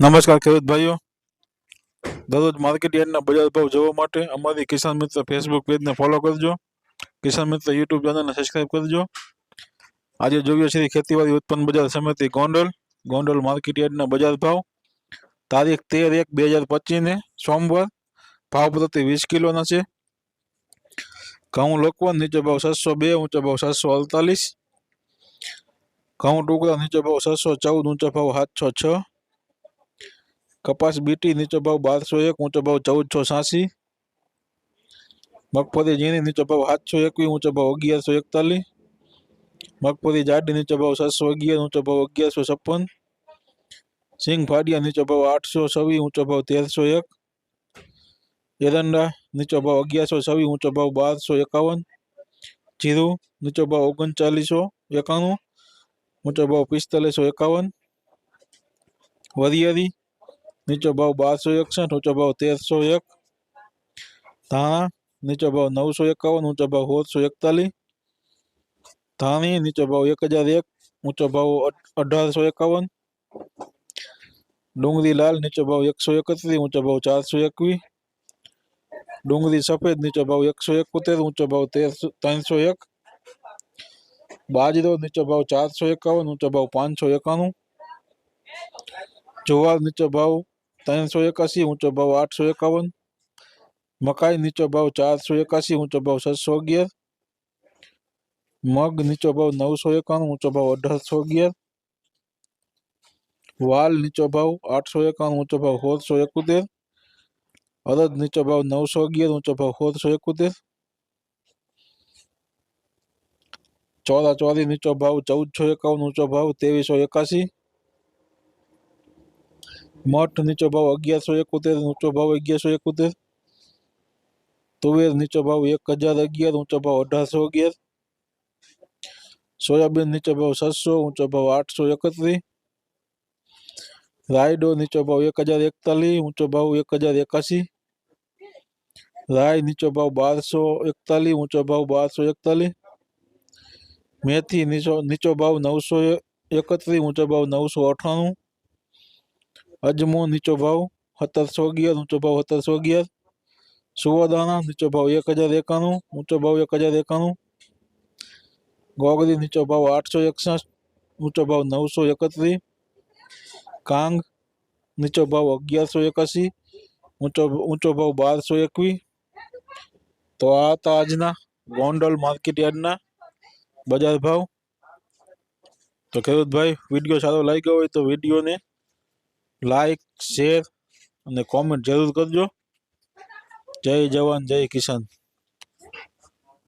નમસ્કાર ખેડૂત ભાઈઓ દરરોજ માર્કેટ યાર્ડના બજાર ભાવ જોવા માટે અમારી કિસાન મિત્ર ફેસબુક પેજને ફોલો કરજો કિસાન મિત્ર યુટ્યુબ ચેનલને સબસ્ક્રાઈબ કરજો આજે જોઈએ શ્રી ખેતીવાડી ઉત્પન્ન બજાર સમિતિ ગોંડલ ગોંડલ માર્કેટ યાર્ડના બજાર ભાવ તારીખ તેર એક બે હજાર પચીસને સોમવાર ભાવ પ્રતિ વીસ કિલોના છે ઘઉં લોકવન નીચે ભાવ સાતસો બે ઊંચો ભાવ સાતસો અડતાલીસ ઘઉં ટુકડા નીચે ભાવ સાતસો ચૌદ ઊંચો ભાવ સાતસો છ કપાસ બીટી નીચો ભાવ બારસો એક ઊંચો ભાવ ચૌદસો છ્યાસી મગફળી ઝીણી નીચો ભાવ સાતસો એકવીસ ઊંચો ભાવ અગિયારસો એકતાલીસ મગફળી જાડી નીચો ભાવ સાતસો અગિયાર ઊંચો ભાવ અગિયારસો છપ્પન સિંગ ફાડિયા નીચો ભાવ આઠસો છવ્વીસ ઊંચો ભાવ તેરસો એક એરંડા નીચો ભાવ અગિયારસો છવ્વીસ ઊંચો ભાવ બારસો એકાવન જીરું નીચો ભાવ ઓગણચાલીસો એકાણું ઊંચો ભાવ પિસ્તાલીસો એકાવન વરિયાળી નીચો ભાવ બારસો એકસઠ ઊંચો ભાવ તેરસો એક ધાણા નીચો ભાવ નવસો એકાવન ઊંચો ભાવ સોળસો એકતાલીસ ધાણી નીચો ભાવ એક હજાર એક ઊંચો ભાવ અઢ- અઢારસો એકાવન ડુંગળી લાલ નીચો ભાવ એકસો એકત્રીસ ઊંચો ભાવ ચારસો એકવીસ ડુંગળી સફેદ નીચો ભાવ એકસો એકોતેર ઊંચો ભાવ તેરસો ત્રણસો એક બાજરો નીચો ભાવ ચારસો એકાવન ઊંચો ભાવ પાંચસો એકાણું જુવાર નીચો ભાવ ત્રણસો એકાસી ઊંચો ભાવ આઠસો એકાવન મકાઈ નીચો ભાવ ચારસો એકાસી ઊંચો ભાવ છસો અગિયાર મગ નીચો ભાવ નવસો એકાણું ઊંચો ભાવ અઢારસો અગિયાર વાલ નીચો ભાવ આઠસો એકાણું ઊંચો ભાવ સોળસો એકોતેર અડદ નીચો ભાવ નવસો અગિયાર ઊંચો ભાવ સોળસો એકોતેર ચોરા ચોરી નીચો ભાવ ચૌદસો એકાવન ઊંચો ભાવ ત્રેવીસો એકાસી મઠ નીચો ભાવ અગિયારસો એકોતેર, ઊંચો ભાવ અગિયારસો એકોતેર. તુવેર નીચો ભાવ એક હજાર અગિયાર, ઊંચો ભાવ અઢારસો અગિયાર. સોયાબીન નીચો ભાવ સાતસો, ઊંચો ભાવ આઠસો એકત્રીસ. રાયડો નીચો ભાવ એક હજાર એકતાલીસ, ઊંચો ભાવ એક હજાર એકાસી રાય નીચો ભાવ બારસો એકતાલીસ, ઊંચો ભાવ બારસો એકતાલીસ. મેથી નીચો નીચો ભાવ નવસો એકત્રીસ, ઊંચો ભાવ નવસો અઠ્ઠાણું. અજમો નીચો ભાવ સત્તરસો અગિયાર ઊંચો ભાવ સત્તરસો અગિયાર સુવાદાણા નીચો ભાવ એક હજાર એકાણું ઊંચો ભાવ એક હજાર એકાણું ગોગરી નીચો ભાવ આઠસો એકસઠ ઊંચો ભાવ નવસો એકત્રીસ કાંગ નીચો ભાવ અગિયારસો એકાસી ઊંચો ઊંચો ભાવ બારસો એકવીસ તો આ હતા આજના ગોંડલ માર્કેટ યાર્ડના બજાર ભાવ તો ખેડૂતભાઈ વિડીયો સારો લાગ્યો હોય તો વિડીયોને લાઈક શેર અને કોમેન્ટ જરૂર કરજો. જય જવાન જય કિસાન.